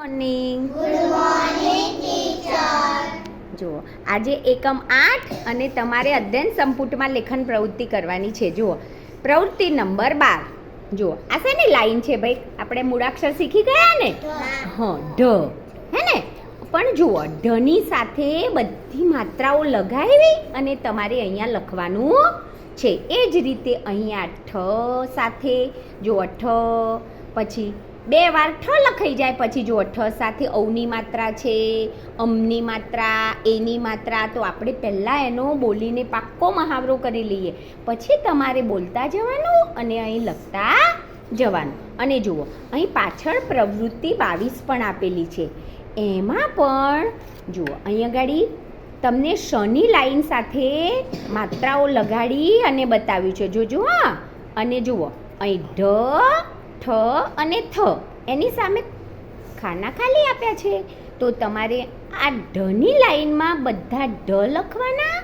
Morning જુઓ આજે એકમ આઠ અને તમારે અધ્યયન સંપુટમાં લેખન પ્રવૃત્તિ કરવાની છે. જુઓ પ્રવૃત્તિ નંબર બાર. જુઓ આ શેની લાઈન છે ભાઈ? આપણે મૂળાક્ષર શીખી ગયા ને? હા ઢ હે ને? પણ જુઓ ઢની સાથે બધી માત્રાઓ લગાવી અને તમારે અહીંયા લખવાનું છે. એ જ રીતે અહીંયા ઠ સાથે જુઓ ઠ પછી બે વાર ઠ લખાઈ જાય. પછી જો ઠ સાથે અવની માત્રા છે, અમની માત્રા, એની માત્રા. તો આપણે પહેલાં એનો બોલીને પાક્કો મહાવરો કરી લઈએ. પછી તમારે બોલતા જવાનું અને અહીં લખતા જવાનું. અને જુઓ, અહીં પાછળ પ્રવૃત્તિ બાવીસ પણ આપેલી છે. એમાં પણ, જુઓ, અહીં આગળ તમને શની લાઈન સાથે માત્રાઓ લગાડી અને બતાવ્યું છે. જોજો, હા. અને જુઓ, અહીં ઢ ઠ અને થ એની સામે ખાના ખાલી આપ્યા છે. તો તમારે આ ઢની લાઈનમાં બધા ઢ લખવાના?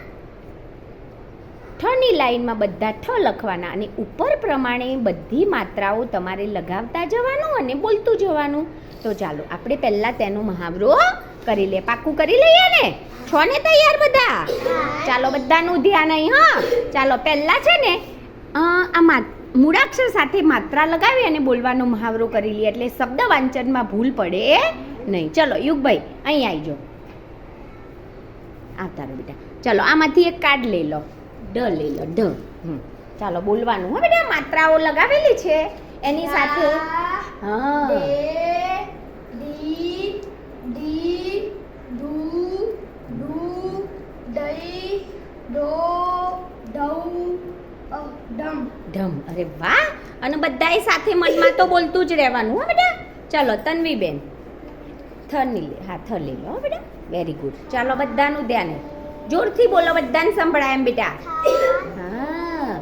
ઠની લાઈનમાં બધા ઠ લખવાના અને ઉપર પ્રમાણે બધી માત્રાઓ તમારે લગાવતા જવાનું અને બોલતું જવાનું. તો ચાલો, આપણે પહેલાં તેનો મહાવરો કરી લે પાક્કું કરી લઈએ ને? છો ને તૈયાર બધા? ચાલો, બધાનું ધ્યાન અહીં, હા. ચાલો, પહેલાં છે ને આ મા મૂળાક્ષર સાથે માત્રા લગાવી અને બોલવાનો મહાવરો કરી લઈએ એટલે શબ્દ વાંચનમાં ભૂલ પડે નહીં. ચલો યુગભાઈ અહીં આવી જાઓ આવતા રહો બેટા. ચલો આમાંથી એક કાર્ડ લઈ લો. ડ લઈ લો ઢ. ચાલો બોલવાનું. હા બેટા માત્રાઓ લગાવેલી છે. એની સાથે હા? અને બધાય સાથે મનમાં તો બોલતું જ રહેવાનું હા બેટા. ચાલો તન્વીબેન. બેનની લે હા થ લઈ લો હો બેટા. વેરી ગુડ ચાલો બધાનું ધ્યાન. જોરથી બોલો બધાને સંભળાય એમ બેટા. હા.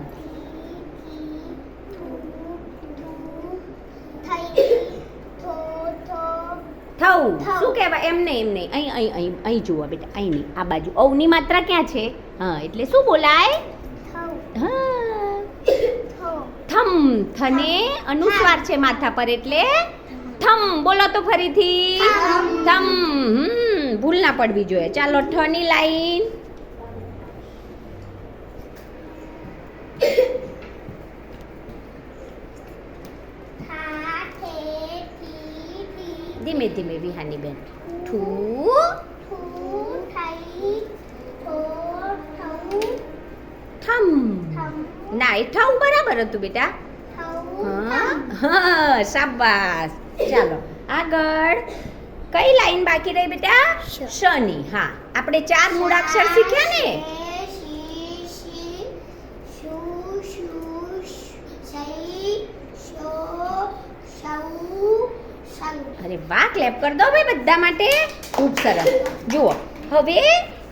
થવું શું કહેવાય? એમ નહીં એમ નહીં. અહીં અહીં અહીં અહીં જુઓ બેટા. અહીં નહીં. આ બાજુ. ઔની માત્રા ક્યાં છે? હા એટલે શું બોલાય? હા. થમ થને અનુસ્વાર છે માથા પર એટલે થમ. બોલો તો ફરીથી. થમ. ભૂલ ના પડવી જોઈએ. ચાલો ઠની લાઈન. ધીમે ધીમે વિહાની બેન ઠુ. થમ ના એ ઠવ બરાબર હતું બેટા. હા. શાબાશ. ચાલો આગળ. કઈ લાઈન બાકી રહી બેટા. શની. હા. આપણે ચાર મૂળાક્ષર શીખ્યા ને? અરે વાહ ક્લેપ કરી દો ભાઈ બધા માટે. ખૂબ સરસ. જુઓ હવે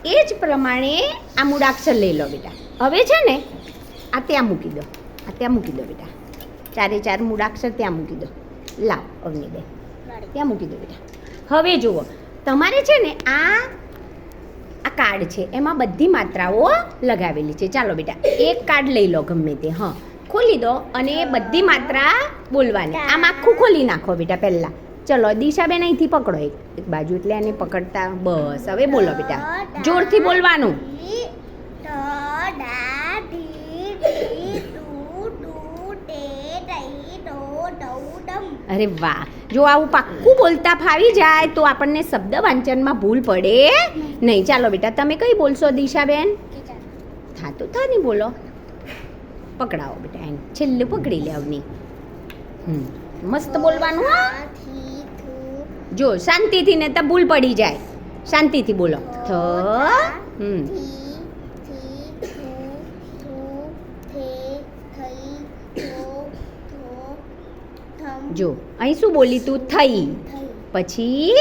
એ જ પ્રમાણે આ મૂળાક્ષર લઈ લો બેટા. હવે છે ને, આ ત્યાં મૂકી દો. આ ત્યાં મૂકી દો બેટા. ચારે ચાર મૂળાક્ષર ત્યાં મૂકી દો. લાવ અવનીબેન ત્યાં મૂકી દો બેટા. હવે જુઓ, તમારે છે ને આ આ કાર્ડ છે, એમાં બધી માત્રાઓ લગાવેલી છે. ચાલો બેટા, એક કાર્ડ લઈ લો ગમે તે, હા. ખોલી દો અને એ બધી માત્રા બોલવાની. આમ આખું ખોલી નાખો બેટા પહેલાં. ચલો, દિશાબેન અહીંથી પકડો એક. બાજુ એટલે એને પકડતા, બસ. હવે બોલો બેટા. જોરથી બોલવાનું. અરે વાહ. જો આવું પાક્કું બોલતા ફાવી જાય તો આપણને શબ્દ વાંચનમાં ભૂલ પડે. નહીં, ચાલો બેટા, તમે કઈ બોલશો, દિશાબેન? થા તો થા નહીં બોલો. પકડાવો બેટા એને. છેલ્લું પકડી લે અવની હમ, મસ્ત બોલવાનું, હા? જો, શાંતિથી ને તો ભૂલ પડી જાય. શાંતિથી બોલો. થ, હમ. જો અહીં શું બોલી તું? થઈ. પછી?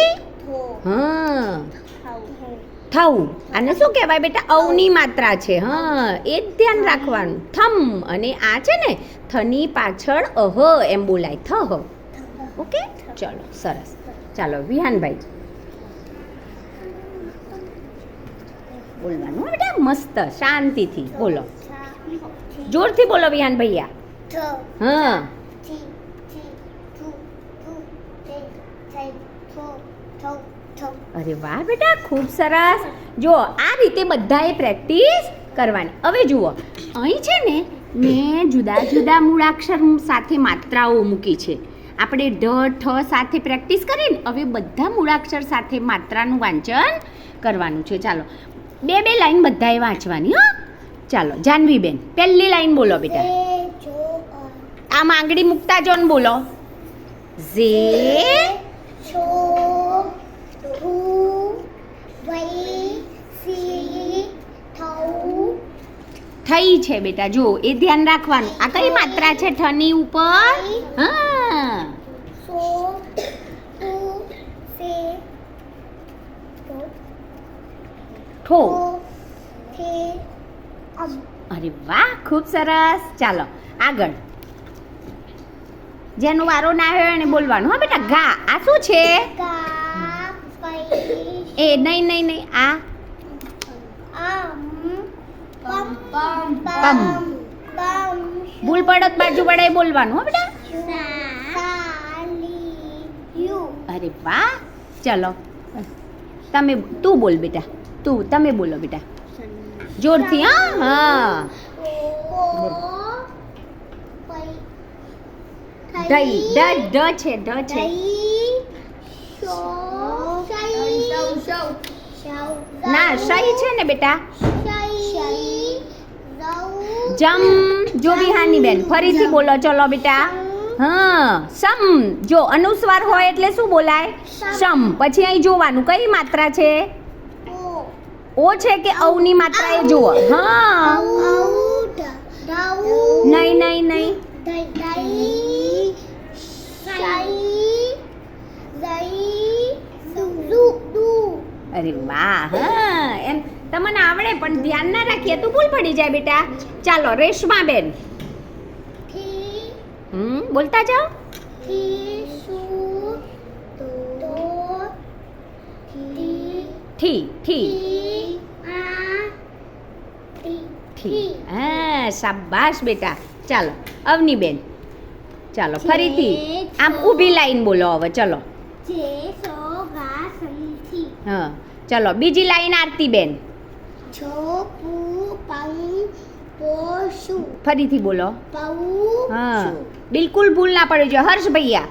હા. થવું આને શું કહેવાય બેટા? અવની માત્રા છે હા. એ જ ધ્યાન રાખવાનું. થમ. અને આ છે ને થની પાછળ અહ એમ બોલાય. થ ઓકે? ચલો સરસ. ચાલો વિહાનભાઈ. બોલવાનું બેટા મસ્ત શાંતિથી. બોલો. જોરથી બોલો વિહાન ભૈયા હા થી થી થુ થુ તે થઈ અરે વાહ બેટા ખૂબ સરસ. જો આ રીતે બધાએ પ્રેક્ટિસ કરવાની. હવે જુઓ અહીં છે ને મેં જુદા જુદા મૂળાક્ષર સાથે માત્રાઓ મૂકી છે. આપણે ઢ ઠ સાથે પ્રેક્ટિસ કરીને હવે બધા મૂળાક્ષર સાથે માત્રાનું વાંચન કરવાનું છે. ચાલો બે બે લાઈન બધાએ વાંચવાની હો. ચાલો જાનવીબેન પહેલી લાઈન બોલો બેટા. આ માંગડી મૂકતા જો ને બોલો. ઝે થઈ છે બેટા જો એ ધ્યાન રાખવાનું. આ કઈ માત્રા છે ઠની ઉપર? હા. ઠો. અરે વાહ ખૂબ સરસ. ચાલો આગળ. જેનો વારો ના આવ્યો એને બોલવાનું. હા બેટા ગા. આ શું છે? એ નહીં નહીં નહીં આ ભૂલ પડત બાજુ વડે બોલવાનું હો બેટા. અરે વાહ. ચલો. તમે તું બોલ બેટા. તું તમે બોલો બેટા. જોરથી હા હા. ઢઈ ડ ઢ છે ડ છે. ના સહી છે ને બેટા. જમ. જો વિહાની બેન ફરીથી બોલો ચલો બેટા. હા સમ. જો અનુસ્વાર હોય એટલે શું બોલાય? સમ. પછી અહીં જોવાનું કઈ માત્રા છે? ઓ. છે કે અવની માત્રા એ જુઓ? હા નહીં નહીં નહીં અરે વાહ હા એમ તમને આવડે પણ ધ્યાન ના રાખીએ તો ભૂલ પડી જાય બેટા. ચાલો રેશમા બેન. હમ બોલતા જાઓ. ઠી ઠી. ઠી. હા શાબાશ બેટા. ચાલો અવની બેન ચાલો ફરીથી. આમ ઊભી લાઈન બોલો હવે ચલો. હા ચલો બીજી લાઈન આરતી બેન ફરીથી બોલો. હા. બિલકુલ ભૂલ ના પડવી જોઈએ હર્ષ ભૈયા.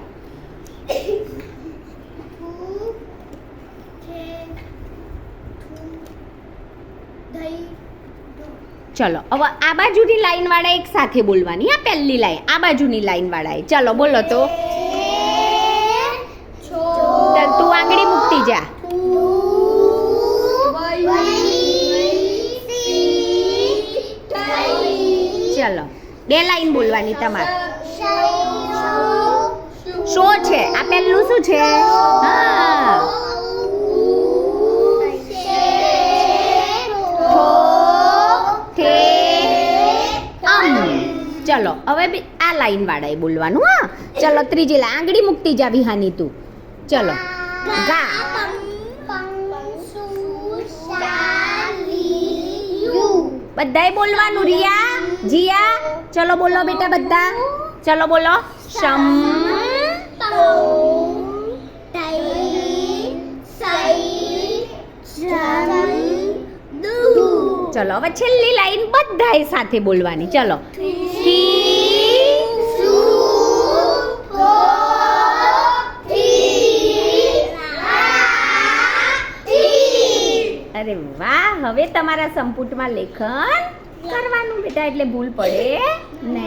ચલો હવે આ બાજુની લાઈન વાળા એક સાથે બોલવાની આ પહેલી લાઈન. આ બાજુની લાઈન વાળાએ ચલો બોલો તો તો. બે લાઈન બોલવાની તમારે. શો છે? આ પહેલું શું છે? હા. ચલો હવે બી આ લાઈન વાળાએ બોલવાનું હા. ચલો ત્રીજી લાઈન. આંગળી મૂકતી જા વિહાની તું. ચલો. ગા. બધાએ બોલવાનું રિયા જીયા. ચલો બોલો બેટા બધા. ચલો બોલો. શમ. ચલો, હવે છેલ્લી લાઈન બધાએ સાથે બોલવાની. ચલો. અરે વાહ, હવે તમારા સંપુટમાં લેખન કરવાનું બેટા એટલે ભૂલ પડે. નહીં.